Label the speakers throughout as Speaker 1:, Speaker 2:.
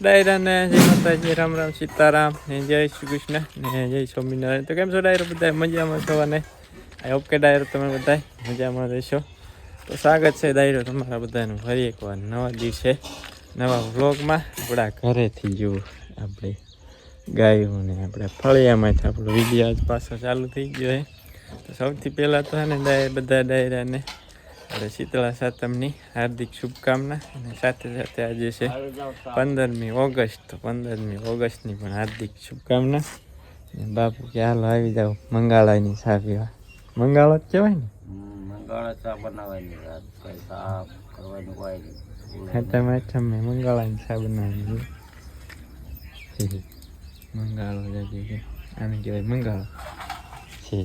Speaker 1: ડાયરાને જય માતાજી રામ રામ સીતારામ ને જય શ્રી કૃષ્ણ ને જય સ્વામિનારાયણ તો કેમ છો ડાયરો બધા મજામાં છો અને આઈ હોપ કે ડાયરો તમે બધા મજામાં રહેશો તો સ્વાગત છે ડાયરો તમારા બધાનું ફરી એકવાર નવા દિવસે નવા વ્લોગમાં આપણા ઘરેથી જુઓ આપણે ગાયું ને આપણે ફળિયામાંથી આપણો વીડિયો પાછો ચાલુ થઈ ગયો છે તો સૌથી પહેલાં તો ને ડાય બધા ડાયરાને આપણે શીતળા સાતમની હાર્દિક શુભકામના અને સાથે સાથે આજે છે પંદરમી ઓગસ્ટ તો પંદરમી ઓગસ્ટની પણ હાર્દિક શુભકામના અને બાપુ કે હાલો આવી જાઓ મંગાળાની ચા પીવા મંગાળો જ કહેવાય ને
Speaker 2: મંગાળા ચા બનાવવાની રાત કઈ સાફ કરવાનું કોઈ નહીં
Speaker 1: હાથમ હાથમ મેં મંગાળાની ચા બનાવી છે મંગાળો જાજે કે આને કહેવાય મંગાળો છે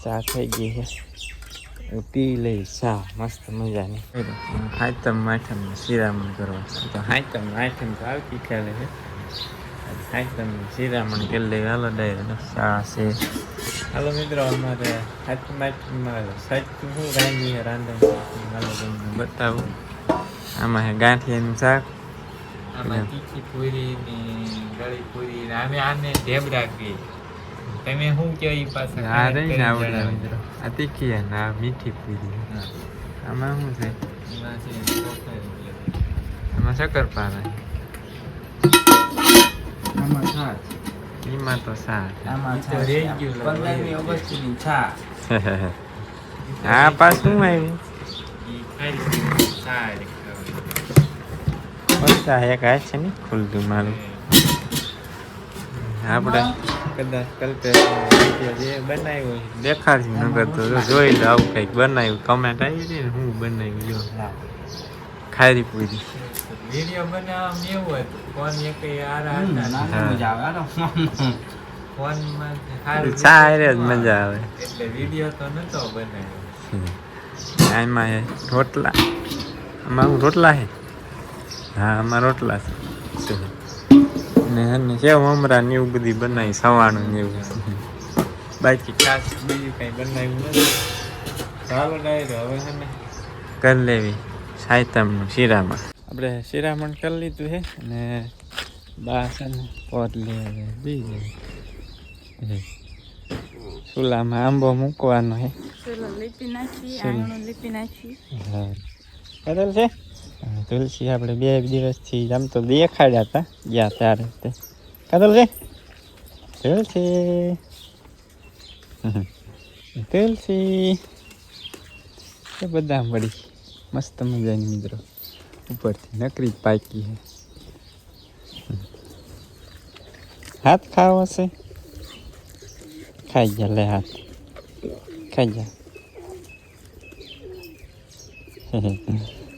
Speaker 1: ચા થઈ ગઈ છે હવે પી લઈ ચા મસ્ત મજાની. હાથમ માઠમ શિરામણ કરવા. તો હાથમ હાથમ તો આવતી ખ્યાલે છે હાથમ શિરામણ કરી લઈ હાલો ડાયરો ચા છે. હાલો મિત્રો અમારે હાથમ હાથમમાં સાચું શું રાંધી છે રાંધણ હાલો તમને બતાવું. આમાં છે ગાંઠિયાનું શાક.
Speaker 3: આમાં તીખી પૂરી ને ગળી પૂરી ને અમે આને ઢેબરા કહીએ. તમે શું કહો
Speaker 1: આ રહી ને
Speaker 3: કરીને
Speaker 1: આવડે મિત્રો. આ તીખી છે આ મીઠી પૂરી. આમાં શું છે? આમાં શક્કરપારા
Speaker 2: આમાં છાશ.
Speaker 1: એમાં તો શાક
Speaker 2: આમાં
Speaker 3: તો રહી ગયું લો.
Speaker 2: પંદરમી ઓગસ્ટની છા
Speaker 1: હા પાછું આવ્યું
Speaker 3: સારી
Speaker 1: એક હાથ છે ને ખુલતું મારું. આપણે કદાચ કલ્પે જે બનાવ્યું દેખાડશું નગર તો જોઈ લો આવું કંઈક બનાવ્યું. કમેન્ટ આવી હતી ને હું બનાવ્યું જો. ખારી પૂરી.
Speaker 3: વીડિયો બનાવવામાં એવું હતું ફોન એક આરા હતા.
Speaker 2: મજા આવે.
Speaker 3: ફોનમાં સારું
Speaker 1: જ મજા આવે.
Speaker 3: એટલે વીડિયો તો નતો બનાવ્યો.
Speaker 1: આમાં રોટલા. આમાં રોટલા હે? હા આમાં રોટલા છે. ને અને કેવું હમણાં ને એવું બધી બનાવી સવાણું ને એવું. બાકી ખાસ બીજું કાંઈ બનાવ્યું નથી. ચાલો ડાયરો હવે ને. કરી લેવી સાયતમનું શિરામણ. આપણે શિરામણ કરી લીધું છે અને બાસન પોટલી ને પોટ લે બી ચૂલામાં આંબો મૂકવાનો છે
Speaker 4: લીપી નાખી લીપી નાખી.
Speaker 1: હા. બદલ છે? હા, તુલસી આપણે બે દિવસથી આમ તો દેખાડ્યા હતા, ગયા ત્યારે તે કદલ છે તુલસી. તુલસી. એ બધા મળી. મસ્ત મજાની મિત્રો. ઉપરથી નકરી પાકી છે. હાથ ખાવો છે ખાઈ ગયા લે હાથ. ખાઈ જા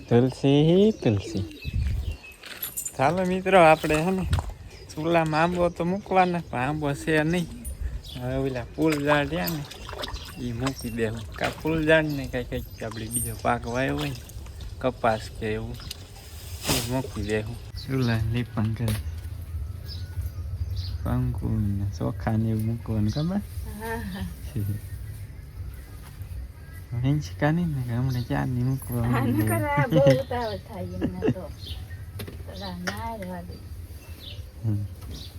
Speaker 1: તુલસી તુલસી. ચાલો મિત્રો આપણે હે ને ચૂલામાં આંબો તો મૂકવાના પણ આંબો છે નહીં. હવે ઓલા ફૂલ ઝાડ રહ્યા ને એ મૂકી દેવું. કાં ફૂલ ઝાડ ને કાંઈ કંઈક આપણે બીજો પાક વાયો હોય ને કપાસ કે એવું એ મૂકી દેવું. ચૂલા લીપણ કરે. પંકુ ને ચોખા ને એવું મૂકવાનું ખબર? હિંચકા નહીં ને હમણાં ક્યાં નહીં મૂકવા
Speaker 4: આને. કરે બહુ ઉતાવળ થાય એમને તો ના.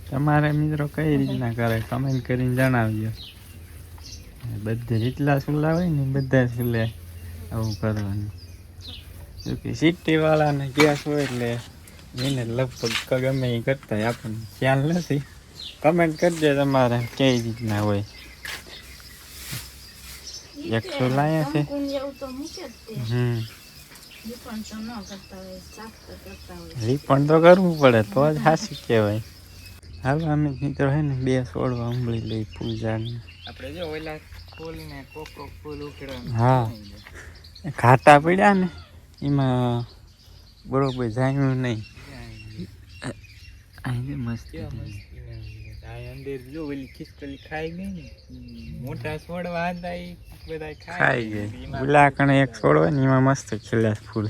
Speaker 1: તમારે મિત્રો કઈ રીતના કરે? કમેન્ટ કરીને જણાવજો. બધે જેટલા સુલા હોય ને બધા સુલે આવું કરવાનું. જો કે ગેસ હોય એટલે એને લગભગ ગમે એ કરતા આપણને ખ્યાલ નથી. કમેન્ટ કરજો તમારે કઈ રીતના હોય એક તો લાયા છે.
Speaker 4: કંકુન જેવું તો મૂકે જ તે
Speaker 1: હમ
Speaker 4: લીપણ તો ન કરતા હોય સાફ તો કરતા હોય
Speaker 1: રીપણ તો કરવું પડે તો જ હાસી કહેવાય હાલો અમે મિત્રો હે ને બે છોડવા ઉંબળી લઈ પૂજાને
Speaker 3: આપણે જો ઓલા ફૂલ ને કોકો ફૂલ ઉખેડા
Speaker 1: હા. ઘાટા પડ્યા ને એમાં બરોબર જાણ્યું નહીં અહીં મસ્ત
Speaker 3: અંદર જો ઓલી ખિસકોલી ખાઈ ગઈ ને મોટા છોડવા હતા એ બધા
Speaker 1: ખાઈ ગઈ.
Speaker 3: એમાં
Speaker 1: એક છોડવા ને એમાં મસ્ત ખીલ્યા ફૂલ.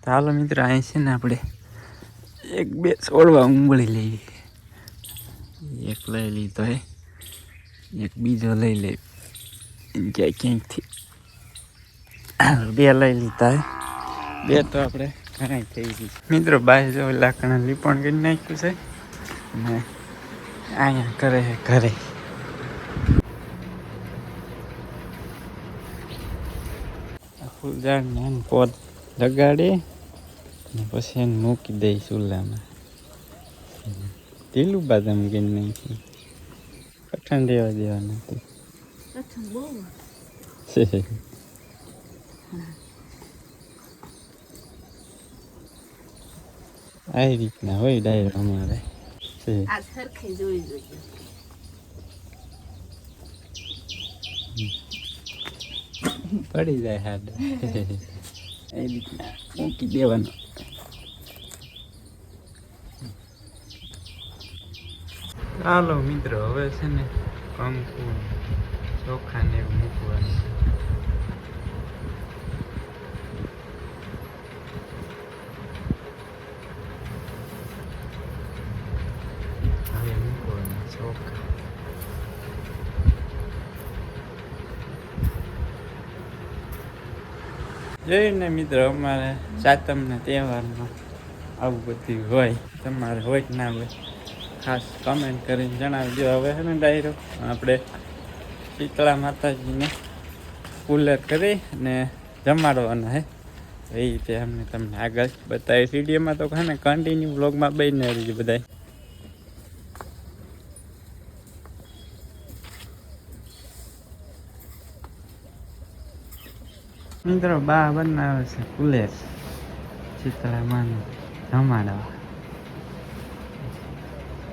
Speaker 1: તો હાલો મિત્રો અહીં છે ને આપણે એક બે છોડવા ઉંબળી લઈએ. એક લઈ લીધો હે એક બીજો લઈ લે ક્યાંય ક્યાંકથી બે લઈ લીધા હે. બે તો આપણે ઘણા થઈ ગઈ મિત્રો બાય જો લાકડા લીપણ કરી નાખ્યું છે. અને અહીંયા કરે છે ઘરે. આ ફૂલઝાડને એને પોત લગાડી ને પછી એને મૂકી દઈ ચૂલામાં. ઢીલું બાદામ ગીન નહીં કઠણ રહેવા
Speaker 4: દેવા નથી
Speaker 1: આવી રીતના હોય ડાયર અમારે. છે
Speaker 4: આ સરખી જોઈ જોઈએ
Speaker 1: પડી જાય હાડ એ રીતના મૂકી દેવાનું ચાલો મિત્રો હવે છે ને કંકુ ચોખા ને એવું મૂકવાનું હવે મૂકવાના ચોખા જોઈને મિત્રો અમારે સાતમના તહેવારમાં આવું બધું હોય, તમારે હોય કે ના હોય, ખાસ કમેન્ટ કરીને જણાવજો. હવે છે ને ડાયરો, આપણે શીતળા માતાજીને કુલર કરી અને જમાડવાના હે. એ રીતે અમને તમને આગળ બતાવી વિડીયોમાં તો ખાને કન્ટિન્યુ બ્લોગમાં બની રહી છે બધાય. મિત્રો બા બનાવે છે કુલેર શીતળામાનું જમાડવા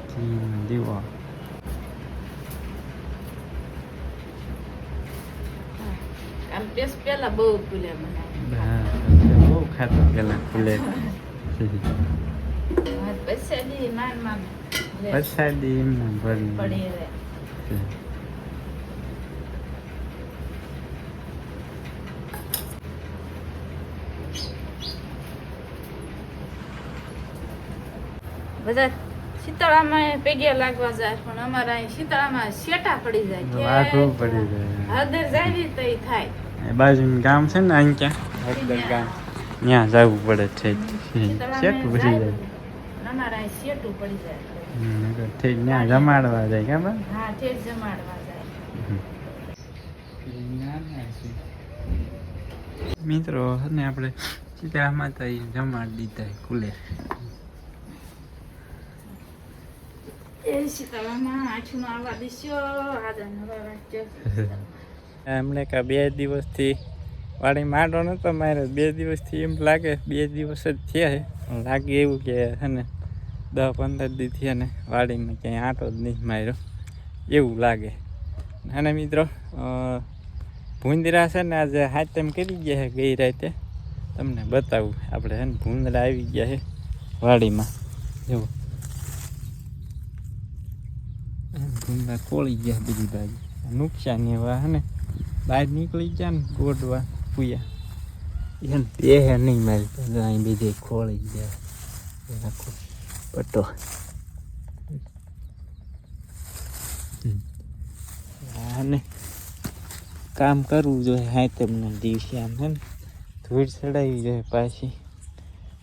Speaker 1: ઘીનો દીવો
Speaker 4: આમ પેસ પેલા બહુ ભૂલ્યા મને
Speaker 1: હા, બહુ ખાતો પેલા કુલેર
Speaker 4: પૈસા દી માન માન લે,
Speaker 1: પ્રસાદી એમને ભરી
Speaker 4: બધા શીતળામાં પેગ્યા લાગવા જાય પણ અમારા અહીં શીતળામાં શેટા પડી જાય
Speaker 1: પડી જાય.
Speaker 4: હળદર જાય તો થાય.
Speaker 1: એ ગામ છે ને અહીં ક્યાં? હળદર ગામ. ત્યાં જવું પડે છે
Speaker 4: શીતળામાં
Speaker 1: શેઠ
Speaker 4: જાય
Speaker 1: જાય
Speaker 4: અમારા અહીં શેટું પડી જાય.
Speaker 1: ઠીક ત્યાં જમાડવા જાય ખબર
Speaker 4: હા જમાડવા જાય.
Speaker 1: મિત્રો ને આપણે સીધા માતા જમાડી દીધા કુલે
Speaker 4: એ શીતળામાં આઠનું આવવા દીશો આદા નવા વાંચો
Speaker 1: એમણે કા બે દિવસથી વાળી માંડો નતો મારે બે દિવસથી એમ લાગે બે દિવસ જ થયા લાગે એવું કે છે ને દસ પંદર દી થયા ને વાડીમાં ક્યાંય આંટો જ નહીં માર્યો. એવું લાગે. અને મિત્રો ભૂંદરા છે ને આજે હાથમ કરી ગયા છે ગઈ રાતે. તમને બતાવું. આપણે છે ને ભૂંદરા આવી ગયા છે વાડીમાં. જુઓ. ભૂંદરા ખોળી ગયા બીજી બાજુ. નુકસાન એવા હે ને, બહાર નીકળી ગયા ને, ગોડવા પૂયા. એને બે નહીં મારી અહીં બીજે ખોળી ગયા. આખો પટ્ટો હમ. કામ કરવું જોઈએ હા તમને દિવસે આમ હે ને, ધૂળ ચડાવી જોઈએ પાછી.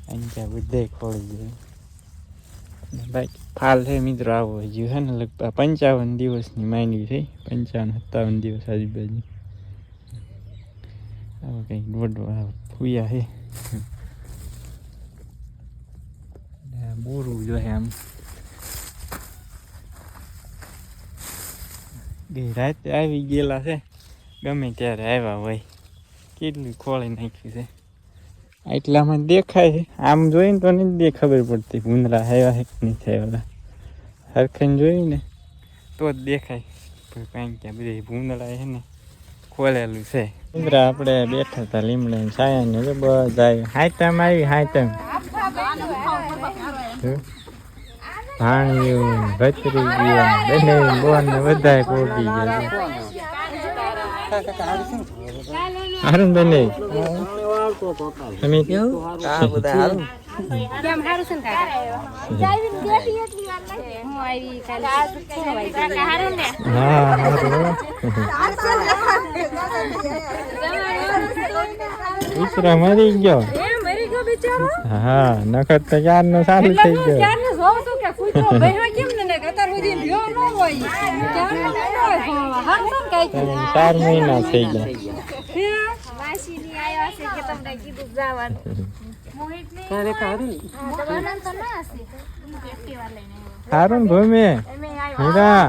Speaker 1: અહીં ત્યાં બધે ખોળી જોઈએ બાકી ફાલ છે મિત્રો આવો હજુ છે ને લગભગ પંચાવન દિવસની માંડવી થઈ. પંચાવન, સત્તાવન દિવસ આજુબાજુ. આવો કંઈક દોઢ ફૂયા છે બોરું જો આમ. ગઈ રાતે આવી ગયેલા છે. ગમે ત્યારે આવ્યા હોય. કેટલું ખોળી નાખ્યું છે. એટલામાં દેખાય છે. આમ જોઈને તો નથી ખબર પડતી ભૂંદરા આવ્યા છે કે નહીં આવ્યા. હરખન જોયું ને? તો જ દેખાય. પણ કાંઈ ક્યાં બધી ભૂંદડા છે ને ખોલેલું છે. ભૂંદરા આપણે બેઠા હતા લીમડા છાયા ને તો બધા હાઈતમ આવી હાઈતમ ભાણિયું ભત્રી ગયા બને બોન ને બધા કોટી ગયા હારું બને? તમે કેવું
Speaker 2: બધા હારું.
Speaker 5: કેમ હારું છે ને કાકા હું ને
Speaker 1: હા મરી ગયો. હા નકર તો ક્યારનો ચાલુ
Speaker 5: એટલે
Speaker 1: થઈ
Speaker 5: હું
Speaker 1: ગયો
Speaker 5: જોઉં છું કે બહેરો કેમ ને ને કતાર સુધી ભ્યો ન હોય. ક્યારનો ન હોય કાંઈક.
Speaker 1: ચાર મહિના થઈ ગયા.
Speaker 5: હે?
Speaker 6: માસીની આવ્યા છે કે તમને કીધું જવાનું. મોહિતની
Speaker 2: ક્યારે ખારું
Speaker 6: તમારા તો ના હશે એક્ટિવા લઈને
Speaker 1: સારું ભૂમિ મીરા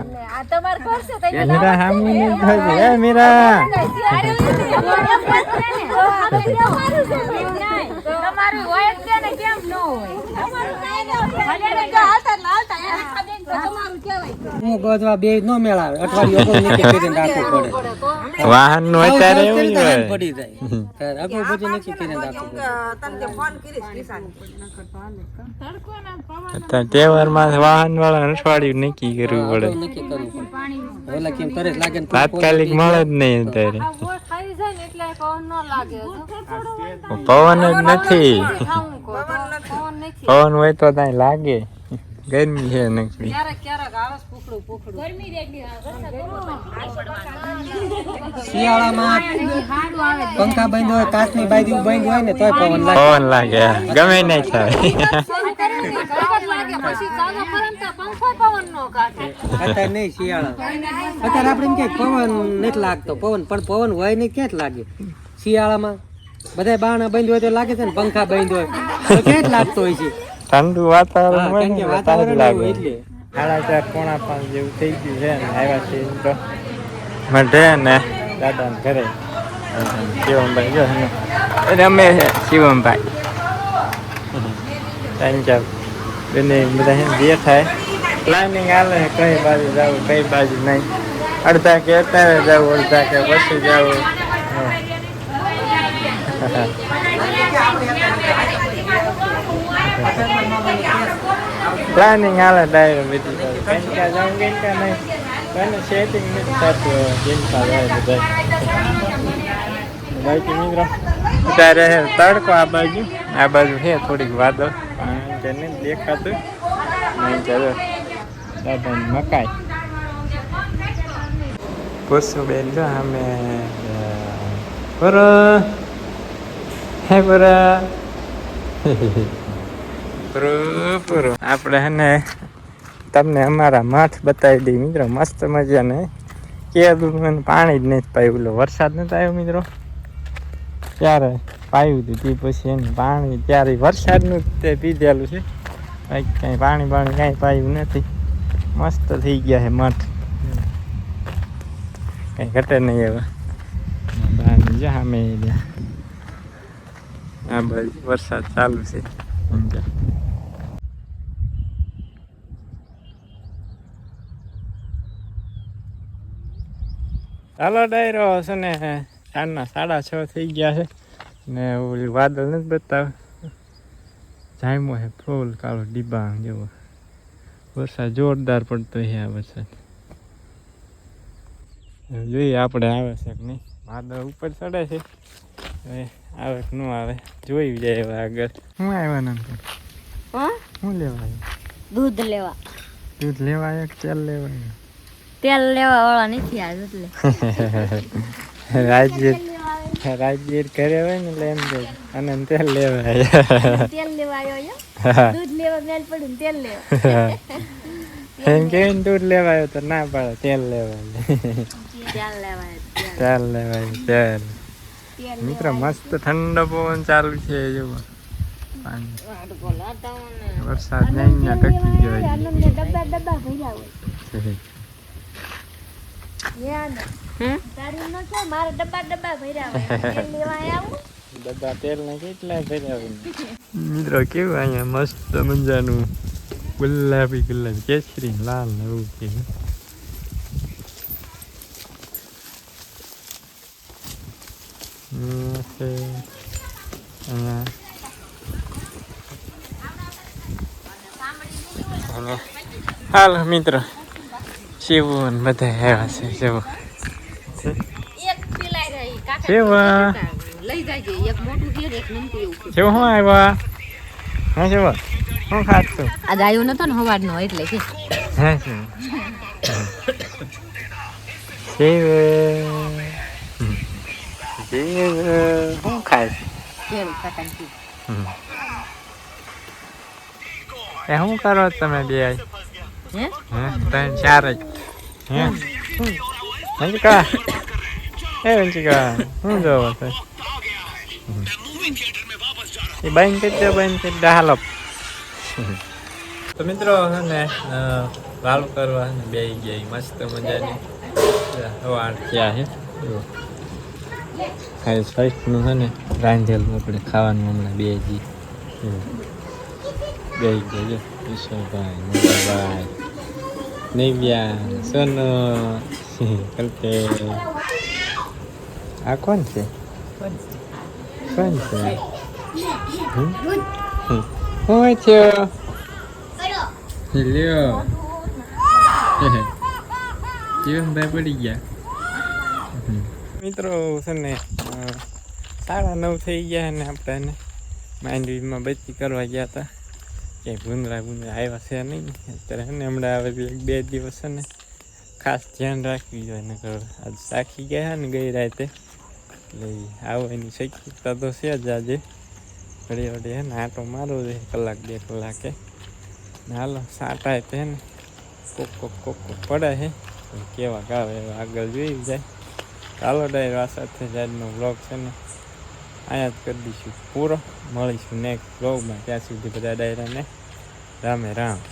Speaker 1: મીરા સામું નહીં થશે એ મીરા
Speaker 6: તમારું હોય જ છે ને કેમ ન
Speaker 2: હું ગોધવા બે નો મેળાવે અઠવાડિયું અગાઉ નક્કી કરીને રાખવું પડે.
Speaker 1: વાહનનું અત્યારે એવું હોય.
Speaker 2: પડી જાય. બધું નક્કી કરીને રાખવું પડે.
Speaker 1: અત્યારે વાહન વાળા અઠવાડિયું નક્કી કરવું પડે.
Speaker 2: નક્કી કરવું પડે. ઓલા કેમ તરસ લાગે
Speaker 1: તાત્કાલિક મળે જ નહીં અત્યારે.
Speaker 5: પવન ન લાગે. હજુ.
Speaker 1: પવન જ નથી.
Speaker 5: નથી.
Speaker 1: પવન હોય તો ત્યાં લાગે. ગરમી છે નકરી.
Speaker 2: શિયાળામાં પંખા બંધ હોય કાચની બાજુ બંધ હોય ને તોય પવન લાગે.
Speaker 1: પવન લાગે ગમે નહીં થાય.
Speaker 5: પવન નો
Speaker 2: અત્યારે નહીં શિયાળા. અત્યારે આપણે એમ પવન નથી લાગતો પવન પણ પવન હોય નહીં ક્યાં લાગે. શિયાળામાં બધા બાણા બંધ હોય તો લાગે છે ને પંખા બંધ હોય. તો ક્યાં લાગતો હોય છે.
Speaker 1: ઠંડુ વાતાવરણ હોય ને
Speaker 2: વાતાવરણ
Speaker 1: લાગે.
Speaker 2: એટલે.
Speaker 1: હાલા ચાર પોણા પાંચ જેવું થઈ ગયું છે ને આવ્યા છે તો. મઢે ને. દાદા ને ઘરે. શિવમભાઈ જો એનું રમે છે શિવમભાઈ. ત્રણ ચાર બંને બધા બે થાય પ્લાનિંગ હાલે કઈ બાજુ જવું કઈ બાજુ નહીં. અડધા કે અત્યારે જવું અડધા કે પછી જવું. પ્લાનિંગ હાલે ડાયરો બીજું બાજુ. જાઉં કા જવું કઈ કા નહીં કોઈને સેટિંગ નથી થતું ચિંતા જાય બધા બાકી મિત્રો, અત્યારે તડકો આ બાજુ. આ બાજુ છે થોડીક વાદળ. પણ નહીં દેખાતું. નહીં ચાલો દાદાની મકાઈ. પૂછું બેન, જો અમે પર પૂરો આપણે હેને તમને અમારા માથ બતાવી દઈએ મિત્રો. મસ્ત મજાને. કેદું પાણી જ નહીં પાયું. ઓલો વરસાદ નથી આવ્યો મિત્રો. ત્યારે પાયું હતું. તે પછી એને પાણી ત્યારે વરસાદનું તે પીધેલું છે. કંઈક કાંઈ પાણી પાણી કાંઈ પાયું નથી. મસ્ત થઈ ગયા છે મઠ કંઈ ઘટે નહીં હવે બારની જો સામે રહ્યા. આ બાજુ વરસાદ ચાલુ છે. સમજ્યા. ચાલો ડાયરો, છે ને, સાંજના સાડા છ થઈ ગયા છે. ને ઓલું વાદળ નથી બતાવે. જામ્યો છે ફૂલ કાળો ડિબાંગ જેવો. વરસાદ જોરદાર પડતો છે આ વરસાદ. જોઈએ આપણે આવે છે કે નહીં. વાદળ ઉપર ચડે છે. આવે કે ન આવે. જોઈ જાય હવે આગળ. હું આવ્યો નામ
Speaker 5: હું?
Speaker 1: લેવા આવ્યા
Speaker 5: દૂધ લેવા.
Speaker 1: દૂધ લેવા આવ્યા કે તેલ લેવા આવ્યા
Speaker 5: તેલ લેવા વાળા નથી આજ એટલે.
Speaker 1: રાજ્ય રાજગીર ઘરે હોય ને એટલે એમ કે અને તેલ લેવા આવ્યા
Speaker 6: તેલ લેવા આવ્યો દૂધ લેવા મેલ પડ્યું તેલ લેવા.
Speaker 1: એમ કે દૂધ લેવા આવ્યો તો ના પાડે તેલ લેવાય.
Speaker 5: તેલ લેવાય
Speaker 1: તેલ લેવાય તેલ. મિત્ર મસ્ત ઠંડો પવન ચાલુ છે જુઓ. વરસાદ નહીં ના ટકી ગયો
Speaker 6: ડબ્બા ડબ્બા ભર્યા હોય. યાદ. તારું ન કે મારે ડબ્બા ડબ્બા ભર્યા હોય. તેલ લેવા આવું
Speaker 1: ડબ્બા તેલ ને કેટલા ભર્યા હોય? મિત્રો કેવું અહીંયા મસ્ત મજાનું ગુલાબી ગુલાબી કેસરી લાલ એવું છે. છે અહીંયા અને હાલો મિત્ર. શિવન બધા આવ્યા છે શિવું. શું આવ્યા? હા શિવ? શું ખાતું
Speaker 5: આજ આવ્યો નતો ને હવારનો એટલે કે.
Speaker 1: હે શિવ. શિવ શું ખાય છે. એ શું કરો તમે બે ત્રણ ચાર જ. વંચિકા એ વંચિકા શું જોવો છો? એ બંધ કરી દો બંધ કરી દો. હાલો. તો મિત્રો ને વાલ કરવા ને બે ગયા મસ્ત મજાની. સવાર ત્યાં છે ખાલી સ્વાસ્થ્યનું છે ને રાંધેલું આપણે ખાવાનું હમણાં બે જી. બે ગયા. જો વિશ્વભાઈ મોટાભાઈ, નિવ્યા, સોનો, કલ્પે. આ કોણ છે? કોણ છે? હું થયો લ્યો. જીવનભાઈ પડી ગયા. મિત્રો, છે ને સાડા નવ થઈ ગયા ને આપણે માંડવીમાં બચી કરવા ગયા હતા. કે ભૂંદરા ભૂંદરા આવ્યા છે નહીં. અત્યારે છે ને હમણાં આવે એક બે દિવસ છે ને ખાસ ધ્યાન રાખવી જોઈએ ને આજ સાખી ગયા ને ગઈ રાતે. એટલે આવવાની શક્યતા તો છે જ આજે. ઘડી વડી ને આટો મારો છે, કલાક, બે કલાકે. હાલો સાટા હે ને કોક કોક કોક કોક પડે છે કેવા ગાવે આગળ જોઈ જાય. ચાલો ડાયર સાથે જ આજનો બ્લોગ છે ને. અહીંયા જ કરી દઈશું પૂરો. મળીશું નેક્સ્ટ બ્લોગમાં ત્યાં સુધી બધા ડાયરાને રામે રામ.